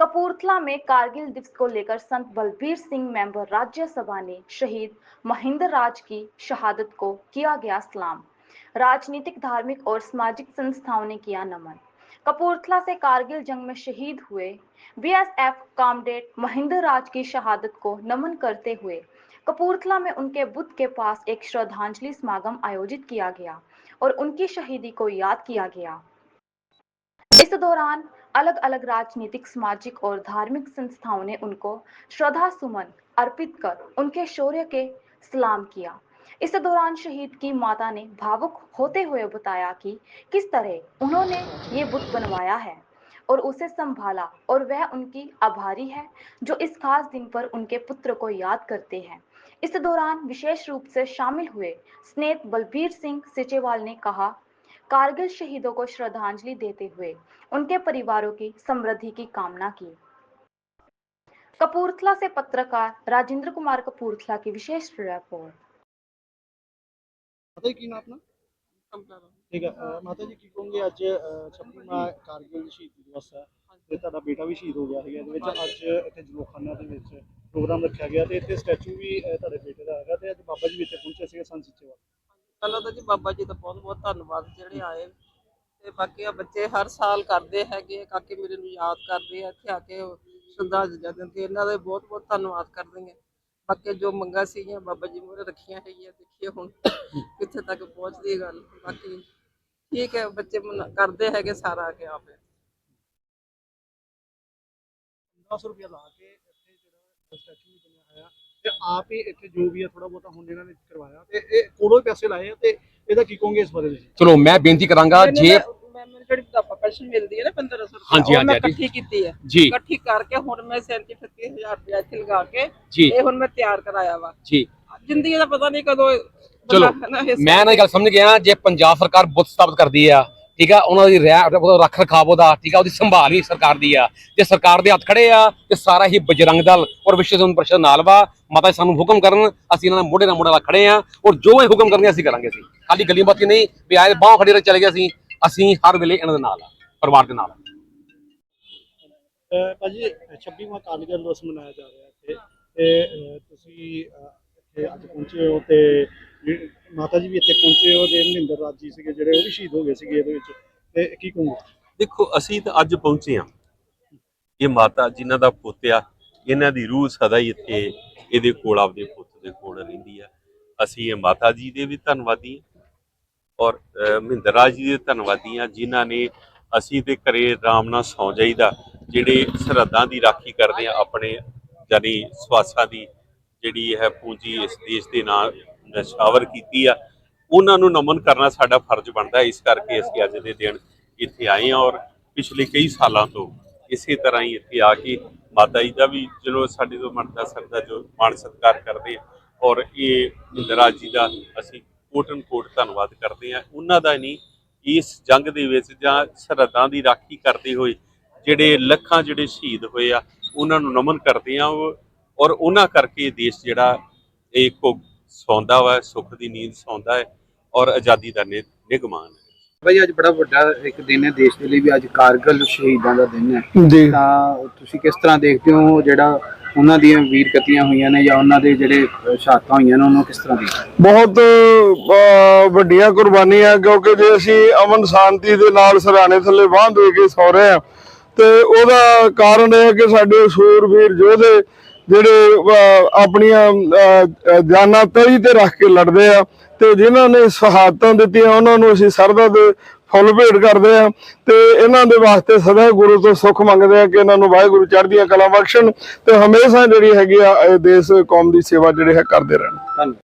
कपूरथला में कारगिल दिवस को लेकर संत बलबीर सिंह मेंबर राज्यसभा ने शहीद महेंद्र राज की शहादत को किया गया सलाम। राजनीतिक, धार्मिक और सामाजिक संस्थाओं ने किया नमन। कपूरथला से कारगिल जंग में शहीद हुए बीएसएफ कामडेट महेंद्र राज की शहादत को नमन करते हुए कपूरथला में उनके बुद्ध के पास एक श्रद्धांजलि समागम आयोजित किया गया और उनकी शहीदी को याद किया गया। इस दौरान अलग अलग राजनीतिक, सामाजिक और धार्मिक संस्थाओं ने उनको श्रद्धा सुमन अर्पित कर उनके शौर्य के सलाम किया। इस दौरान शहीद की माता ने भावुक होते हुए बताया कि किस तरह उन्होंने ये बुत बनवाया है और उसे संभाला और वह उनकी आभारी है जो इस खास दिन पर उनके पुत्र को याद करते हैं। इस दौरान विशेष रूप से शामिल हुए स्नेत बलबीर सिंह सिचेवाल ने कहा कारगिल शहीदों को श्रद्धांजलि देते हुए उनके परिवारों की समृद्धि की कामना की कपूरथला से पत्रकार राजेंद्र कुमार कपूरथला की विशेष रिपोर्ट ਪਤਾ ਹੀ ਕੀ ਨਾਮ ਆਪਣਾ ਠੀਕ ਹੈ ਅਹ ਮਾਤਾ ਜੀ ਕੀ ਕਹੋਗੇ ਅੱਜ 26ਵਾਂ ਕਾਰਗਿਲ ਸ਼ਹੀਦੀ ਦਿਵਸ ਹੈ ਤੇ ਤੁਹਾਡਾ ਬੇਟਾ ਵੀ ਸ਼ਹੀਦ ਹੋ ਗਿਆ ਹੈਗਾ ਇਹਦੇ ਵਿੱਚ ਅੱਜ ਇੱਥੇ ਜਲੋਖਾਨਾ ਦੇ ਵਿੱਚ ਪ੍ਰੋਗਰਾਮ ਰੱਖਿਆ ਗਿਆ ਤੇ ਇੱਥੇ ਸਟੈਚੂ ਵੀ ਅਹ, ਤੁਹਾਡੇ ਬੇਟੇ ਦਾ ਹੈਗਾ ਤੇ ਅੱਜ ਬਾਬਾ ਜੀ ਵੀ ਇੱਥੇ ਪਹੁੰਚੇ ਸੀਗੇ ਸੰਤ ਸਿੱਚੇਵਾਲ ਪਹਿਲਾਂ ਤਾਂ ਜੀ ਬਾਬਾ ਜੀ ਦਾ ਬਹੁਤ ਬਹੁਤ ਧੰਨਵਾਦ ਜਿਹੜੇ ਆਏ ਤੇ ਬਾਕੀ ਆ ਬੱਚੇ ਹਰ ਸਾਲ ਕਰਦੇ ਹੈਗੇ ਕਾਕੇ ਮੇਰੇ ਨੂੰ ਯਾਦ ਕਰਦੇ ਆ, ਇੱਥੇ ਆ ਕੇ ਸ਼ਰਧਾਂਜਲੀਆਂ ਦਿੰਦੇ ਇਹਨਾਂ ਦਾ ਬਹੁਤ ਬਹੁਤ ਧੰਨਵਾਦ ਕਰਦੇ ਆ। ਬਾਕੀ ਜੋ ਮੰਗਾਂ ਸੀਗੀਆਂ, ਬਾਬਾ ਜੀ ਮੂਹਰੇ ਰੱਖੀਆਂ ਹੈਗੀਆਂ, ਦੇਖੀਏ ਹੁਣ ਕਿੱਥੇ ਤੱਕ ਪਹੁੰਚਦੀ ਹੈ ਗੱਲ। ਬਾਕੀ ਠੀਕ ਹੈ, ਬੱਚੇ ਕਰਦੇ ਹੈਗੇ, ਸਾਰਾ ਆ ਕੇ ਆਪੇ। 1500 ਰੁਪਏ ਲਾ ਕੇ ਇੱਥੇ ਜਿਹੜਾ ਸਟੈਚੂ ਬਣਿਆ ਹੋਇਆ ਤੇ ਆਪ ਹੀ ਇੱਥੇ ਜੋ ਵੀ ਹੈ ਥੋੜਾ ਬਹੁਤਾ ਹੁਣ ਇਹਨਾਂ ਨੇ ਕਰਵਾਇਆ ਤੇ ਇਹ ਕੋਲੋਂ ਹੀ ਪੈਸੇ ਲਾਏ ਆ ਤੇ ਇਹਦਾ ਕੀ ਕਹੋਗੇ ਇਸ ਬਾਰੇ ਤੁਸੀਂ? ਚਲੋ ਮੈਂ ਬੇਨਤੀ ਕਰਾਂਗਾ ਜੇ ਮੈਨੂੰ ਜਿਹੜੀ ਪੈਨਸ਼ਨ ਮਿਲਦੀ ਹੈ ਨਾ 1500 ਰੁਪਏ ਹਾਂਜੀ, ਉਹ ਮੈਂ ਹਾਂਜੀ, ਇਕੱਠੀ ਕੀਤੀ ਹੈ। ਜੀ। ਇਕੱਠੀ ਕਰਕੇ ਹੁਣ ਮੈਂ 37 38000 ਰੁਪਏ ਇੱਥੇ ਲਗਾ ਕੇ ਜੀ। ਇਹ ਹੁਣ ਮੈਂ ਤਿਆਰ ਕਰਾਇਆ ਵਾ। ਜੀ। ਜ਼ਿੰਦਗੀ ਦਾ ਪਤਾ ਨਹੀਂ ਕਦੋਂ ਚਲੋ, ਮੈਂ ਨਾ ਇਹ ਗੱਲ ਸਮਝ ਗਿਆ ਜੇ ਪੰਜਾਬ ਸਰਕਾਰ ਬੁੱਤ ਸਥਾਪਿਤ ਕਰਦੀ ਆ ਠੀਕ ਆ? ਉਹਨਾਂ ਦੀ ਰੱਖ ਰਖਾਵ ਉਹਦਾ, ਠੀਕ ਆ? ਉਹਦੀ ਸੰਭਾਲ ਵੀ ਸਰਕਾਰ ਦੀ ਆ। ਜੇ ਸਰਕਾਰ ਦੇ ਹੱਥ ਖੜੇ ਆ, ਤੇ ਸਾਰਾ ਹੀ ਬਜਰੰਗ ਦਲ ਔਰ ਵਿਸ਼ਵ ਹਿੰਦੂ ਪਰਿਸ਼ਦ ਨਾਲ ਵਾ। ਮਾਤਾ ਸਾਨੂੰ ਹੁਕਮ ਕਰਨ, ਅਸੀਂ ਇਹਨਾਂ ਨਾਲ ਮੋਢੇ ਨਾਲ ਮੋਢਾ ਲਾ ਖੜੇ ਆ ਔਰ ਜੋ ਇਹ ਹੁਕਮ ਕਰਨਗੇ, ਅਸੀਂ ਕਰਾਂਗੇ ਅਸੀਂ। ਖਾਲੀ ਗੱਲੀਆਂ ਬਾਤੀਆਂ ਨਹੀਂ, ਵੀ ਆਏ ਬਾਹੋਂ ਖੜੇ ਰਹੇ ਚਲੇ ਗਏ ਅਸੀਂ। ਅਸੀਂ ਹਰ ਵੇਲੇ ਇਹਨਾਂ ਦੇ ਨਾਲ ਆ, ਪਰਿਵਾਰ ਦੇ ਨਾਲ ਭਾਜੀ 26ਵਾਂ ਕਾਰਗਿਲ ਦਿਵਸ ਮਨਾਇਆ ਜਾ ਰਿਹਾ ਇੱਥੇ। ਤੇ ਤੁਸੀਂ ਇੱਥੇ ਅੱਜ ਪਹੁੰਚੇ ਹੋ ਤੇ ਜਿਹੜੇ ਮਾਤਾ ਜੀ ਵੀ ਇੱਥੇ ਪਹੁੰਚੇ ਹੋ ਜੇ ਮਹਿੰਦਰ ਰਾਜ ਜੀ ਸੀਗੇ, ਜਿਹੜੇ ਉਹ ਵੀ ਸ਼ਹੀਦ ਹੋ ਗਏ ਸੀਗੇ ਇਹਦੇ ਵਿੱਚ। ਤੇ ਕੀ ਕਹੋਗੇ? ਦੇਖੋ, ਅਸੀਂ ਤਾਂ ਅੱਜ ਪਹੁੰਚੇ ਹਾਂ। ਇਹ ਮਾਤਾ, ਜਿਨ੍ਹਾਂ ਦਾ ਪੁੱਤ ਇਹਨਾਂ ਦੀ ਰੂਹ ਸਦਾ ਹੀ ਇੱਥੇ ਇਹਦੇ ਕੋਲ, ਆਪਦੇ ਪੁੱਤ ਦੇ ਕੋਲ ਰਹਿੰਦੀ ਆ। ਅਸੀਂ ਇਹ ਮਾਤਾ ਜੀ ਦੇ ਵੀ ਧੰਨਵਾਦੀ ਔਰ ਮਹਿੰਦਰ ਰਾਜ ਜੀ ਦੇ ਧੰਨਵਾਦੀ ਆ ਜਿਨ੍ਹਾਂ ਨੇ ਅਸੀਂ ਤੇ ਘਰੇ ਆਰਾਮ ਨਾਲ ਸੌਂ ਜਾਈਦਾ, ਜਿਹੜੇ ਸਰਹੱਦਾਂ ਦੀ ਰਾਖੀ ਕਰਦੇ ਆ, ਆਪਣੇ ਜਾਨੀ ਸਵਾਸਾਂ ਦੀ ਜਿਹੜੀ ਹੈ ਪੂੰਜੀ ਇਸ ਦੇਸ਼ ਦੇ ਨਾਲ ਨਸ਼ਾਵਰ ਕੀਤੀ ਆ। ਉਹਨਾਂ ਨੂੰ ਨਮਨ ਕਰਨਾ ਸਾਡਾ ਫਰਜ਼ ਬਣਦਾ ਹੈ। ਇਸ ਕਰਕੇ ਅਸੀਂ ਅੱਜ ਦੇ ਦਿਨ ਇੱਥੇ ਆਏ ਹਾਂ ਔਰ ਪਿਛਲੇ ਕਈ ਸਾਲਾਂ ਤੋਂ ਇਸੇ ਤਰ੍ਹਾਂ ਹੀ ਇੱਥੇ ਆ ਕੇ ਮਾਤਾ ਜੀ ਦਾ ਵੀ ਚਲੋ ਸਾਡੇ ਤੋਂ ਮਨ ਦਾ ਸਰਦਾ ਜੋ ਮਾਣ ਸਤਿਕਾਰ ਕਰਦੇ ਆ ਔਰ ਇਹ ਮਹਿੰਦਰਾ ਜੀ ਦਾ ਅਸੀਂ ਕੋਟਨ ਕੋਟ ਧੰਨਵਾਦ ਕਰਦੇ ਆ ਉਹਨਾਂ ਦਾ ਨਹੀਂ, ਇਸ ਜੰਗ ਦੇ ਵਿੱਚ ਜਾਂ ਸਰਹੱਦਾਂ ਦੀ ਰਾਖੀ ਕਰਦੇ ਹੋਏ ਜਿਹੜੇ ਲੱਖਾਂ ਜਿਹੜੇ ਸ਼ਹੀਦ ਹੋਏ ਆ, ਉਹਨਾਂ ਨੂੰ ਨਮਨ ਕਰਦੇ ਆ ਉਹ- ਔਰ ਉਹਨਾਂ ਕਰਕੇ ਦੇਸ਼ ਜਿਹੜਾ ਇਹ ਕੋ ਸੌਂਦਾ ਵਾ ਸੁੱਖ ਦੀ ਨੀਂਦ ਸੌਂਦਾ ਹੈ ਔਰ ਆਜ਼ਾਦੀ ਦਾ ਨਿਗਮਾਨ ਹੈ। ਭਾਈ ਅੱਜ ਬੜਾ ਵੱਡਾ ਇੱਕ ਦਿਨ ਹੈ ਦੇਸ਼ ਦੇ ਲਈ ਵੀ ਅੱਜ ਕਾਰਗਲ ਸ਼ਹੀਦਾਂ ਦਾ ਦਿਨ ਹੈ। ਤਾਂ ਤੁਸੀਂ ਕਿਸ ਤਰ੍ਹਾਂ ਦੇਖਦੇ ਹੋ ਜਿਹੜਾ ਉਹਨਾਂ ਦੀਆਂ ਵੀਰ ਗਤੀਆਂ ਹੋਈਆਂ ਨੇ ਜਾਂ ਉਹਨਾਂ ਦੇ ਜਿਹੜੇ ਸ਼ਹਾਦਤਾਂ ਹੋਈਆਂ ਨੇ ਉਹਨੂੰ ਕਿਸ ਤਰ੍ਹਾਂ ਦੇਖਦੇ ਹੋ? ਬਹੁਤ ਵੱਡੀਆਂ ਕੁਰਬਾਨੀਆਂ ਕਿਉਂਕਿ ਜੇ ਅਸੀਂ ਅਮਨ ਸ਼ਾਂਤੀ ਦੇ ਨਾਲ ਸਰਾਣੇ ਥੱਲੇ ਬਾਂਹ ਦੇ ਕੇ ਸੌ ਰਹੇ ਹਾਂ ਤੇ ਉਹਦਾ ਕਾਰਨ ਇਹ ਹੈ ਕਿ ਸਾਡੇ ਸੂਰਬੀਰ ਯੋਧੇ ਜਿਹੜੇ ਆਪਣੀਆਂ ਜਾਨਾਂ ਤਲੀ ਤੇ ਰੱਖ ਕੇ ਲੜਦੇ ਆ ਤੇ ਜਿਨ੍ਹਾਂ ਨੇ ਸ਼ਹਾਦਤਾਂ ਦਿੱਤੀਆਂ, ਉਹਨਾਂ ਨੂੰ ਅਸੀਂ ਸਰਦਾ ਦੇ ਫੁੱਲ ਭੇਟ ਕਰਦੇ ਆ ਤੇ ਇਹਨਾਂ ਦੇ ਵਾਸਤੇ ਸਦਾ ਗੁਰੂ ਤੋਂ ਸੁੱਖ ਮੰਗਦੇ ਆ ਕਿ ਇਹਨਾਂ ਨੂੰ ਵਾਹਿਗੁਰੂ ਚੜ੍ਹਦੀਆਂ ਕਲਾ ਬਖਸ਼ਣ ਤੇ ਹਮੇਸ਼ਾ ਜਿਹੜੀ ਹੈਗੀ ਆ, ਇਹ ਦੇਸ਼, ਕੌਮ ਦੀ ਸੇਵਾ ਜਿਹੜੇ ਹੈ, ਕਰਦੇ ਰਹਿਣ। ਧੰਨਵਾਦ।